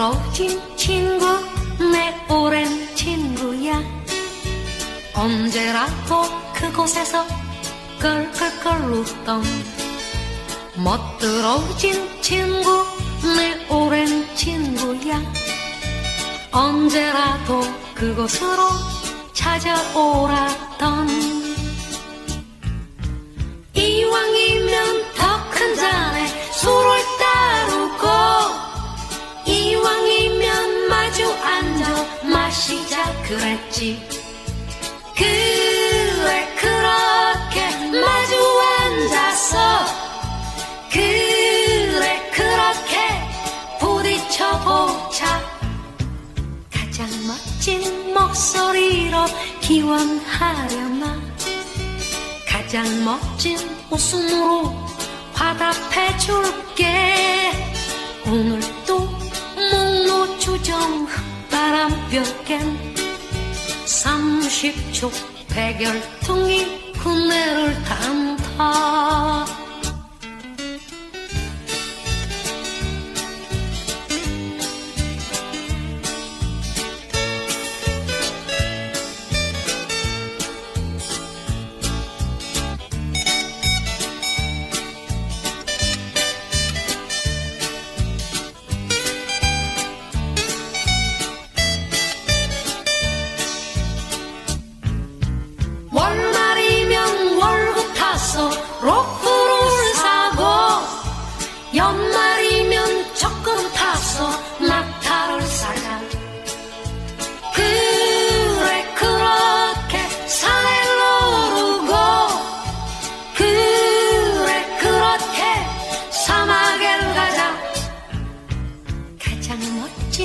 멋진 친구 내 오랜 친구야. 언제라도 그곳에서 끌끌끌 웃던 멋들어진 친구 내 오랜 친구야. 언제라도 그곳으로 찾아오라던 시자 그랬지. 그래 그렇게 마주 앉아서 그래 그렇게 부딪혀보자. 가장 멋진 목소리로 기원하려나? 가장 멋진 웃음으로 화답해줄게 흙바람볕엔 30초 백열통이 군내를 담다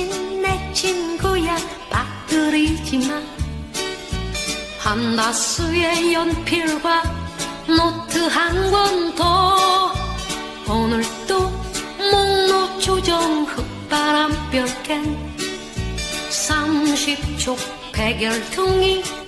멋진 내 친구야 빠뜨리지 마. 한다스의 연필과 노트 한 권도 오늘도 목노조정 흙바람볕엔 30초 백열통이 그네를 탄다